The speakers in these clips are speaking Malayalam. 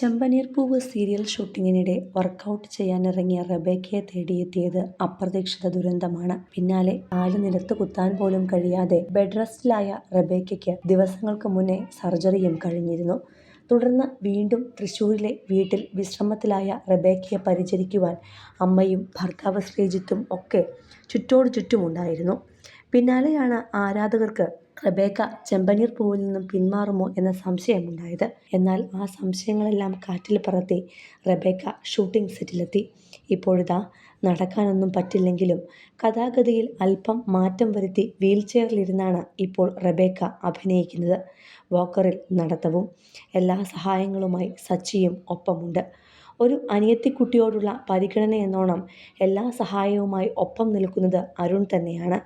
ചെമ്പനീർപ്പൂവ് സീരിയൽ ഷൂട്ടിങ്ങിനിടെ വർക്കൗട്ട് ചെയ്യാനിറങ്ങിയ റബേക്കയെ തേടിയെത്തിയത് അപ്രതീക്ഷിത ദുരന്തമാണ്. പിന്നാലെ കാൽ നിലത്ത് കുത്താൻ പോലും കഴിയാതെ ബെഡ് റെസ്റ്റിലായ റബേക്കയ്ക്ക് ദിവസങ്ങൾക്ക് മുന്നേ സർജറിയും കഴിഞ്ഞിരുന്നു. തുടർന്ന് വീണ്ടും തൃശ്ശൂരിലെ വീട്ടിൽ വിശ്രമത്തിലായ റബേക്കയെ പരിചരിക്കുവാൻ അമ്മയും ഭർത്താവ് ശ്രീജിത്തും ഒക്കെ ചുറ്റോട് ചുറ്റുമുണ്ടായിരുന്നു. പിന്നാലെയാണ് ആരാധകർക്ക് റബേക്ക ചെമ്പനീർ പൂവിൽ നിന്നും പിന്മാറുമോ എന്ന സംശയമുണ്ടായത്. എന്നാൽ ആ സംശയങ്ങളെല്ലാം കാറ്റിൽ പറത്തി റബേക്ക ഷൂട്ടിംഗ് സെറ്റിലെത്തി. ഇപ്പോഴിതാ നടക്കാനൊന്നും പറ്റില്ലെങ്കിലും കഥാഗതിയിൽ അല്പം മാറ്റം വരുത്തി വീൽ ചെയറിലിരുന്നാണ് ഇപ്പോൾ റബേക്ക അഭിനയിക്കുന്നത്. വോക്കറിൽ നടത്തവും എല്ലാ സഹായങ്ങളുമായി സച്ചിയും ഒപ്പമുണ്ട്. ഒരു അനിയത്തിക്കുട്ടിയോടുള്ള പരിഗണന എന്നോണം എല്ലാ സഹായവുമായി ഒപ്പം നിൽക്കുന്നത് അരുൺ തന്നെയാണ്.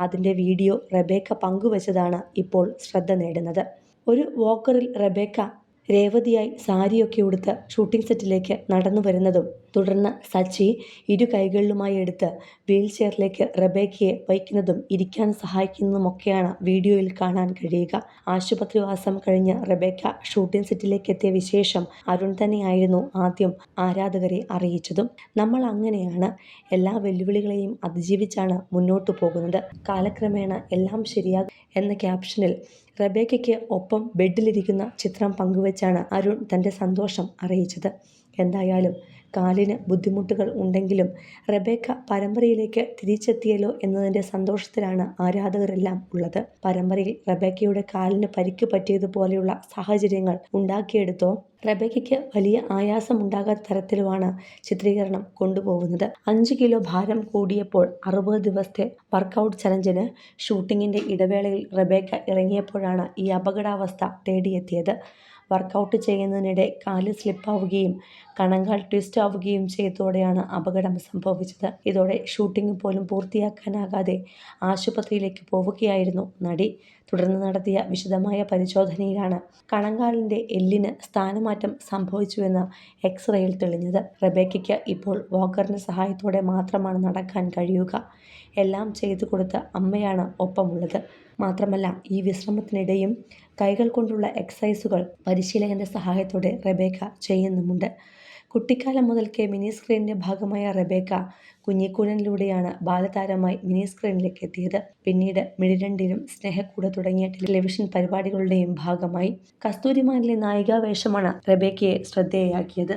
അതിന്റെ വീഡിയോ റബേക്ക പങ്കുവച്ചതാണ് ഇപ്പോൾ ശ്രദ്ധ നേടുന്നത്. ഒരു വോക്കറിൽ റബേക്ക രേവതിയായി സാരിയൊക്കെ ഉടുത്ത് ഷൂട്ടിംഗ് സെറ്റിലേക്ക് നടന്നു വരുന്നതും തുടർന്ന് സച്ചി ഇരു കൈകളിലുമായി എടുത്ത് വീൽ ചെയറിലേക്ക് റബേക്കയെ വയ്ക്കുന്നതും ഇരിക്കാൻ സഹായിക്കുന്നതുമൊക്കെയാണ് വീഡിയോയിൽ കാണാൻ കഴിയുക. ആശുപത്രിവാസം കഴിഞ്ഞ് റബേക്ക ഷൂട്ടിംഗ് സെറ്റിലേക്ക് എത്തിയ വിശേഷം അരുൺ തന്നെയായിരുന്നു ആദ്യം ആരാധകരെ അറിയിച്ചതും. നമ്മൾ അങ്ങനെയാണ് എല്ലാ വെല്ലുവിളികളെയും അതിജീവിച്ചാണ് മുന്നോട്ടു പോകുന്നത്. കാലക്രമേണ എല്ലാം ശരിയാകും എന്ന ക്യാപ്ഷനിൽ റബേക്കയ്ക്ക് ഒപ്പം ബെഡിലിരിക്കുന്ന ചിത്രം പങ്കുവെച്ചാണ് അരുൺ തന്റെ സന്തോഷം അറിയിച്ചത്. എന്തായാലും കാലിന് ബുദ്ധിമുട്ടുകൾ ഉണ്ടെങ്കിലും റബേക്ക പരമ്പരയിലേക്ക് തിരിച്ചെത്തിയല്ലോ എന്നതിന്റെ സന്തോഷത്തിലാണ് ആരാധകരെല്ലാം ഉള്ളത്. പരമ്പരയിൽ റബേക്കയുടെ കാലിന് പരിക്ക് പറ്റിയതുപോലെയുള്ള സാഹചര്യങ്ങൾ ഉണ്ടാക്കിയെടുത്തോ? റബേക്കയ്ക്ക് വലിയ ആയാസം ആയാസമുണ്ടാകാത്ത തരത്തിലുമാണ് ചിത്രീകരണം കൊണ്ടുപോകുന്നത്. അഞ്ച് കിലോ ഭാരം കൂടിയപ്പോൾ അറുപത് ദിവസത്തെ വർക്കൗട്ട് ചലഞ്ചിന് ഷൂട്ടിങ്ങിന്റെ ഇടവേളയിൽ റബേക്ക ഇറങ്ങിയപ്പോഴാണ് ഈ അപകടാവസ്ഥ തേടിയെത്തിയത്. വർക്കൗട്ട് ചെയ്യുന്നതിനിടെ കാൽ സ്ലിപ്പാവുകയും കണങ്കാൽ ട്വിസ്റ്റ് ആവുകയും ചെയ്തതോടെയാണ് അപകടം സംഭവിച്ചത്. ഇതോടെ ഷൂട്ടിംഗ് പോലും പൂർത്തിയാക്കാനാകാതെ ആശുപത്രിയിലേക്ക് പോവുകയായിരുന്നു നടി തുടർന്ന് നടത്തിയ വിശദമായ പരിശോധനയിലാണ് കണങ്കാലിന്റെ എല്ലിന് സ്ഥാനമാറ്റം സംഭവിച്ചുവെന്ന് എക്സ്റേയിൽ തെളിഞ്ഞത്. റബേക്കയ്ക്ക് ഇപ്പോൾ വാക്കറിന്റെ സഹായത്തോടെ മാത്രമാണ് നടക്കാൻ കഴിയുക. എല്ലാം ചെയ്തു കൊടുത്ത അമ്മയാണ് ഒപ്പമുള്ളത്. മാത്രമല്ല ഈ വിശ്രമത്തിനിടയും കൈകൾ കൊണ്ടുള്ള എക്സസൈസുകൾ പരിശീലകന്റെ സഹായത്തോടെ റബേക്ക ചെയ്യുന്നുമുണ്ട്. കുട്ടിക്കാലം മുതൽക്കേ മിനി സ്ക്രീനിന്റെ ഭാഗമായ റബേക്ക കുഞ്ഞിക്കൂനനിലൂടെയാണ് ബാലതാരമായി മിനി സ്ക്രീനിലേക്ക് എത്തിയത്. പിന്നീട് മിഴിരണ്ടിനും സ്നേഹക്കൂട തുടങ്ങിയ ടെലിവിഷൻ പരിപാടികളുടെയും ഭാഗമായി കസ്തൂരിമാനിലെ നായികാവേഷമാണ് റബേക്കയെ ശ്രദ്ധേയയാക്കിയത്